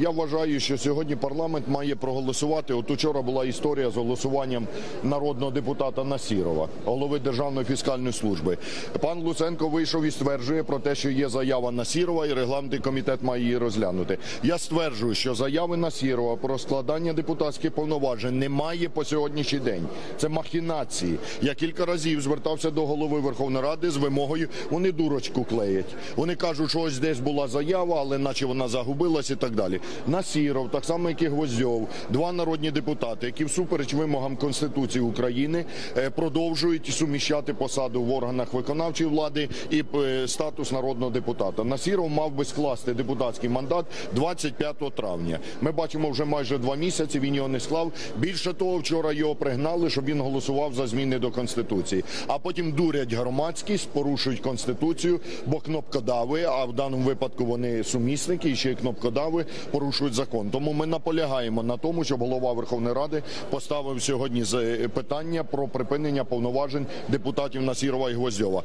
Я вважаю, що сьогодні парламент має проголосувати. От учора була історія з голосуванням народного депутата Насірова, голови Державної фіскальної служби. Пан Луценко вийшов і стверджує про те, що є заява Насірова, і регламентний комітет має її розглянути. Я стверджую, що заяви Насірова про складання депутатських повноважень немає по сьогоднішній день. Це махінації. Я кілька разів звертався до голови Верховної Ради з вимогою. Вони дурочку клеять. Вони кажуть, що ось десь була заява, але наче вона загубилась і так далі. Насіров, так само як і Гвоздьов, два народні депутати, які всупереч вимогам Конституції України е, продовжують суміщати посаду в органах виконавчої влади і е, статус народного депутата. Насіров мав би скласти депутатський мандат 25 травня. Ми бачимо вже майже два місяці. Він його не склав. Більше того, вчора його пригнали, щоб він голосував за зміни до конституції. А потім дурять громадськість, порушують конституцію, бо кнопкодави, а в даному випадку вони сумісники і ще й кнопкодави порушують закон. Тому ми наполягаємо на тому, щоб голова Верховної Ради поставив сьогодні питання про припинення повноважень депутатів Насірова і Гвоздьова.